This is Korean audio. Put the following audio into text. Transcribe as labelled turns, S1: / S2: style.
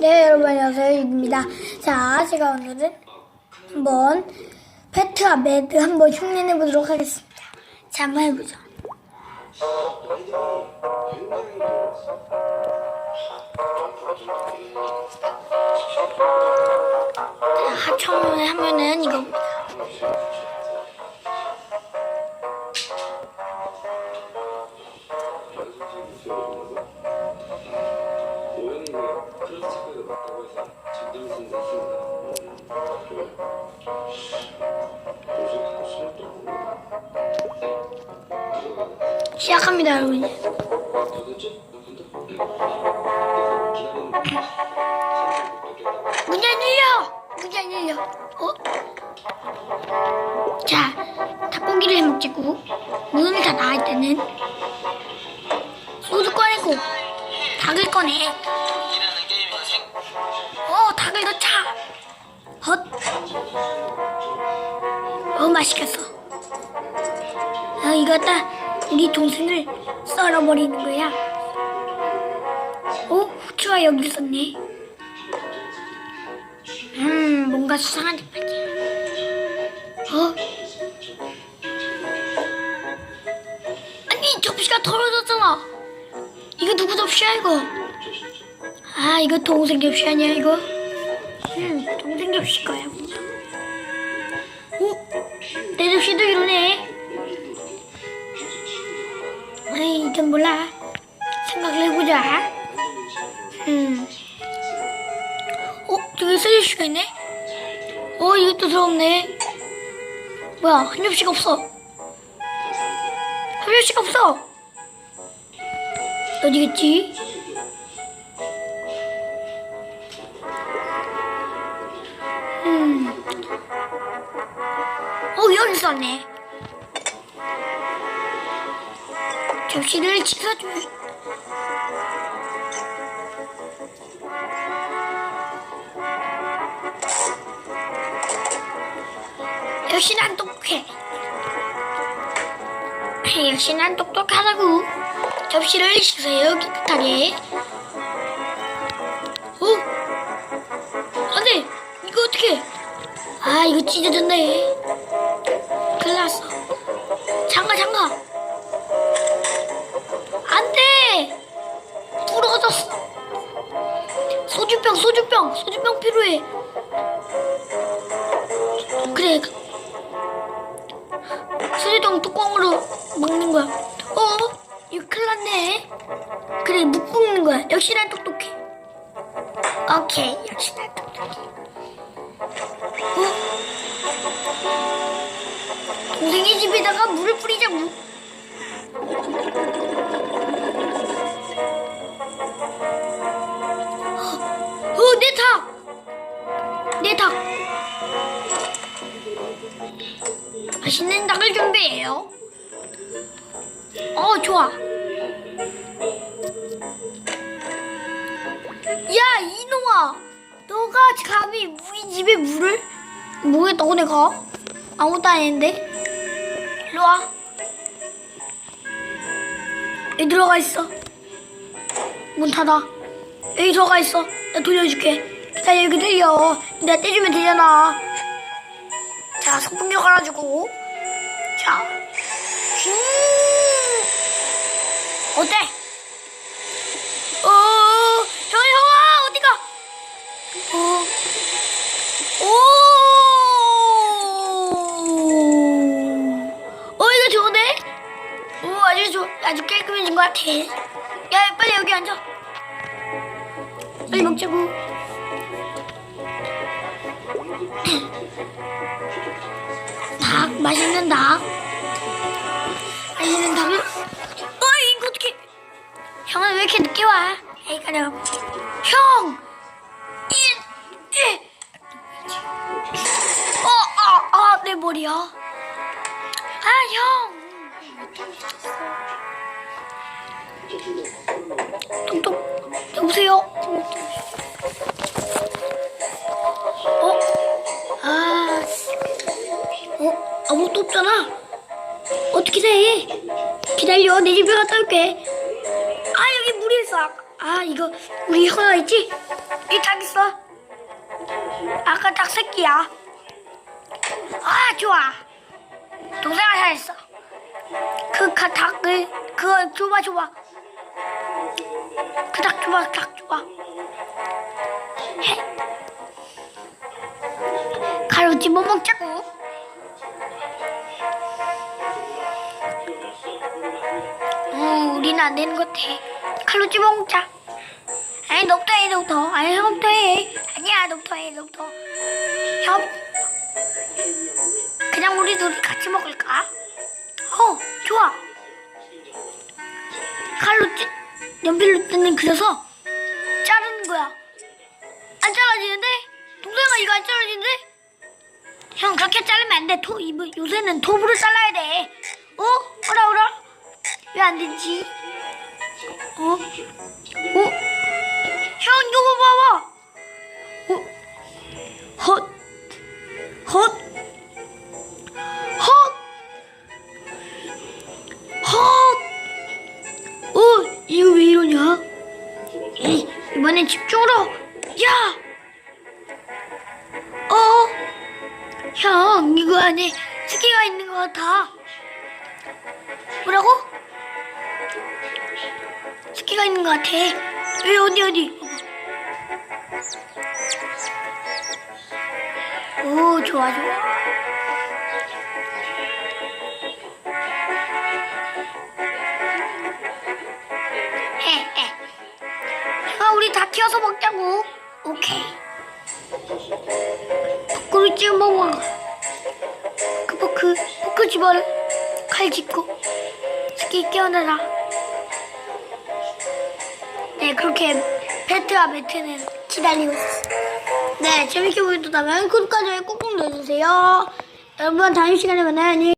S1: 네, 여러분 안녕하세요. 입니다. 자, 제가 오늘은 한번 페트와 매드 한번 흉내내 보도록 하겠습니다. 자, 한번 해보죠. 시작합니다, 여러분. 문이 안 열려! 문이 안 열려. 어? 자, 닭고기를 해먹자고. 문을 다 나갈 때는 소주 꺼내고 닭을 꺼내. 어, 닭을 넣자. 헛. 어, 맛있겠어. 어, 이거 다 우리 동생을 썰어버리는 거야. 어, 후추가 여기 있었네. 음, 뭔가 수상한 듯하지. 어? 아니, 접시가 털어졌잖아. 이거 누구 접시야, 이거? 아, 이거 동생 접시 아니야, 이거? 음, 동생 접시 거야. 오, 내 접시도 이러네. 아이, 이건 몰라. 생각을 해보자. 음. 어, 저기 쓰레기가 있네? 어, 이것도 더럽네. 뭐야, 한 접시가 없어. 한 접시가 없어. 어디겠지? 음. 어, 여기 있었네. 접시를 씻어주. 역시 난 똑똑해. 역시 난 똑똑하다고. 접시를 씻어요, 깨끗하게. 어? 안 돼! 이거 어떡해! 아, 이거 찢어졌네. 소주병 뚜껑으로 먹는 거야. 어? 이거 큰일 났네. 그래, 못 먹는 거야. 역시 난 똑똑해. 오케이, 역시 난 똑똑해. 어? 동생이 집에다가 물을 뿌리자 맛있는 닭을 준비해요. 어, 좋아. 야, 이놈아! 너가 감히 우리 집에 물을? 뭐에 너네 가? 아무것도 안 했는데? 일로 와. 여기 들어가 있어. 문 닫아. 여기 들어가 있어. 나 돌려줄게. 기다려, 여기 들려. 내가 떼주면 되잖아. 자, 선풍기 깔아주고. 자. 슝. 어때? 어, 저 형아, 어디가? 어, 오. 어, 이거 좋은데? 오, 아주 좋, 아주 깔끔해진 것 같아. 야, 빨리 여기 앉아. 빨리 먹자고. 닭, 맛있는 닭. 맛있는 닭을. 어, 이거 어떻게. 형은 왜 이렇게 늦게 와? 에이, 가려. 형! 이, 이. 어, 아, 아, 내 머리야. 아, 형. 톡톡. 여보세요? 어? 아. 어? 아무것도 없잖아. 어떻게 돼? 기다려. 내 집에 갔다 올게. 아, 여기 물이 있어. 아 이거 우리 형아 있지? 이닭 있어. 아까 닭 새끼야. 아 좋아. 동생아 잘했어. 그 가- 닭을 그거 줘봐 줘봐. 그 닭 줘봐 닭 줘봐. 해. 가루 집어 먹자고. 우리는 안 되는 것 같아. 칼로 먹자. 아니, 너부터 해, 너부터. 아니, 형부터 해. 아니야, 너부터 해, 너부터. 형. 그냥 우리 둘이 같이 먹을까? 어, 좋아. 칼로 찌, 연필로 뜯는 그려서 자르는 거야. 안 잘라지는데? 동생아, 이거 안 잘라지는데? 형, 그렇게 자르면 안 돼. 토, 이거 요새는 톱으로 잘라야 돼. 어? 오라, 오라. 왜 안 되지? 어? 어? 형 이거 봐봐. 어? 헛. 헛. 헛. 헛. 어? 이거 왜 이러냐? 이, 이번엔 집중으로. 야. 어? 형 이거 안에 스키가 있는 것 같아. 뭐라고? 스키가 있는 것 같아. 왜 어디 어디? 오 좋아 좋아. 아 우리 다 튀어서 먹자고. 오케이. 포크를 찍어 먹어. 그 포크 포크 집어를 칼 짚고 스키 깨어나라. 네, 그렇게 페트와 매트는 기다리고 있었어요. 네, 재밌게 보셨다면 구독과 좋아요 꾹꾹 눌러주세요. 여러분, 다음 시간에 만나요. 안녕히